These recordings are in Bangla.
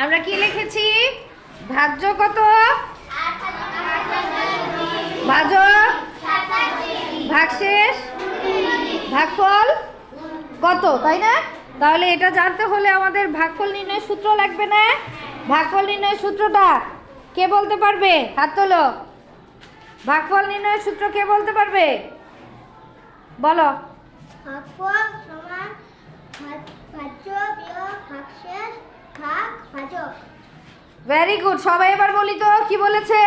আমরা কি লিখেছি? ভাজ্য কত? ভাজক ভাগশেষ? ভাগফল? কত, তাই না? তাহলে এটা জানতে হলে আমাদের ভাগফল নির্ণয় সূত্র লাগবে না? ভাগফল নির্ণয় সূত্রটা কে বলতে পারবে? হাত তোলো। ভাগফল নির্ণয় সূত্র কে বলতে পারবে? বলো। ভাগফল সমান ভাজ- ভাজ্য বিয়োগ ভাগশেষ ভাগ ভাজক ভেরি গুড সবাই এবার বলি তো কি বলেছে?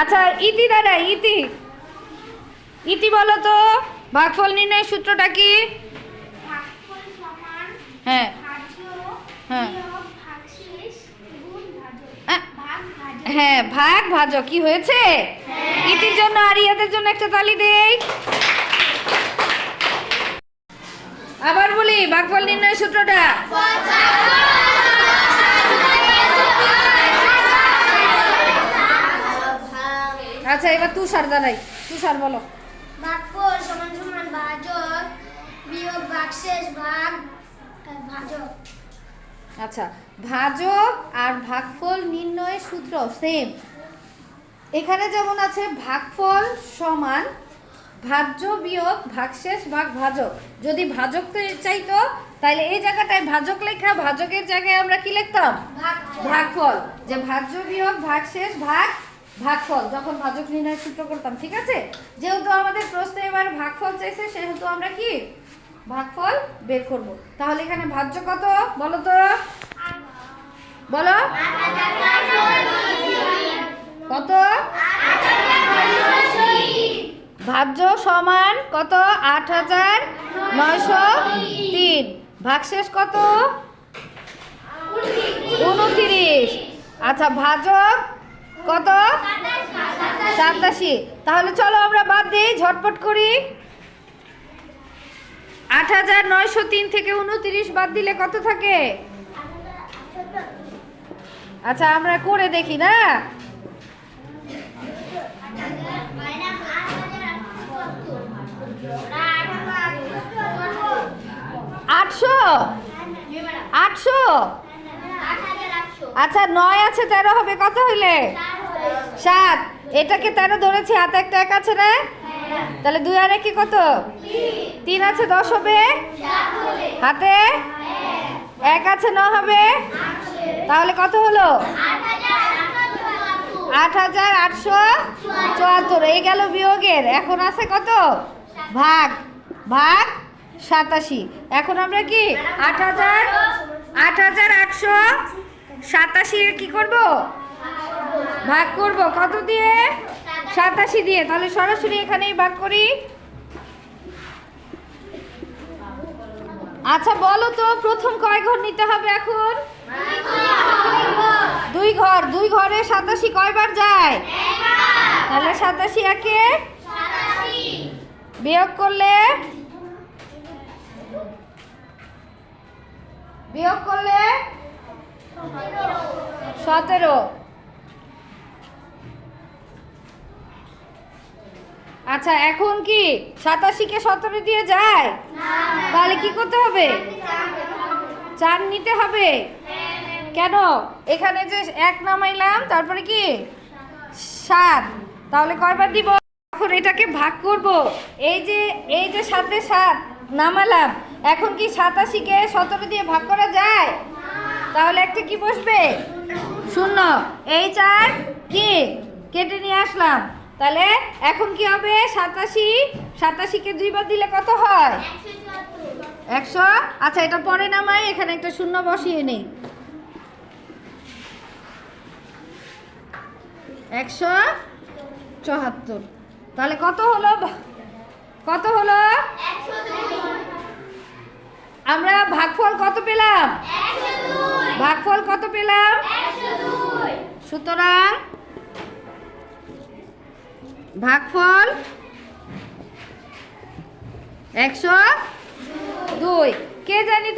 আচ্ছা ইতি দাদা ইতি। ইতি বলো তো ভাগফল নির্ণয় সূত্রটা কি? হ্যাঁ। হ্যাঁ। হ্যাঁ ভাগ ভাজক। কি হয়েছে? ইতির জন্য আর ইয়াদের জন্য একটা তালি দেই। আবার বলি ভাগফল নির্ণয় সূত্রটা। আচ্ছা এবার তুষার দাঁড়াই তুষার বলো। ভাগফল সমান সমান ভাজক বিয়োগ ভাগশেষ ভাগ ভাজক। আচ্ছা ভাজক আর ভাগফল নির্ণয় সূত্র সেম এখানে যেমন আছে ভাগফল সমান ভাজ্য বিয়োগ ভাগশেষ ভাগ ভাজক। যদি ভাজক তো- চাইতো তাহলে এই জায়গাটায় ভাজক লেখা ভাজকের জায়গায় আমরা কি লিখতাম? ভাগফল। যে ভাজ্য বিয়োগ ভাগশেষ ভাগ ভাগফল। যখন ভাজক নির্ণয় সূত্র করতাম ঠিক আছে? যেহেতু আমাদের প্রশ্নে এবার ভাগফল চাইছে সেহেতু আমরা কি? ভাগফল বের করব। তাহলে এখানে ভাজ্য কত বলো তো? বলো? কত? ভাজ্য সমান কত? আট হাজার নয়শো তিন। ভাগশেষ কত? উনত্রিশ। আচ্ছা ভাজক কত? সাতাশি। তাহলে চলো আমরা বাদ দিই, ঝটপট করি। আট হাজার নয়শো তিন থেকে উনত্রিশ বাদ দিলে কত থাকে? আচ্ছা আমরা করে দেখি না? আটশো? আটশো? আচ্ছা নয় আছে, তেরো হবে, কত হইলে? সাত। এটাকে তেরো ধরেছি, হাতে একটা এক আছে না তাহলে দুই আর কি কত? তিন আছে, দশ হবে? হাতে? এক আছে, ন হবে? তাহলে কত হলো? আট হাজার আটশো চুয়াত্তর। এই গেল বিয়োগের। এখন আছে কত? ভাগ। ভাগ সাতাশি। এখন আমরা কি? আট হাজার আট হাজার আটশো সাতাশি কি করব? ভাগ করব। কত দিয়ে? সাতাশি দিয়ে। তাহলে সরাসরি এখানেই ভাগ করি। আচ্ছা বলো তো প্রথম কয় ঘর নিতে হবে এখন? দুই ঘর। দুই ঘরে সাতাশি কয়বার যায়? তাহলে সাতাশি একে বিয়োগ করলে বিয়োগ করলে? সতেরো। আচ্ছা এখন কি সাতাশিকে সতেরো দিয়ে যায়? তাহলে কি করতে হবে? চার নিতে হবে। কেন? এখানে যে এক নামাইলাম, তারপরে কি? সাত। তাহলে কয়বার দিব? এখন এটাকে ভাগ করব। এই যে এই যে সাথে সাত নামালাম এখন কি সাতাশিকে সতেরো দিয়ে ভাগ করা যায়? তাহলে একটা কি বসবে? শূন্য। এই চার, কি? কেটে নিয়ে আসলাম। তাহলে এখন কি হবে? সাতাশি, সাতাশিকে দুইবার দিলে কত হয়? একশো। আচ্ছা এটা পরে নামাই, এখানে একটা শূন্য বসিয়ে নেই। একশো চুয়াত্তর। তাহলে কত হলো? কত হলো আমরা ভাগফল কত পেলাম? ভাগফল কত পেলাম? সুতরাং ভাগফল একশো দুই। কে জানি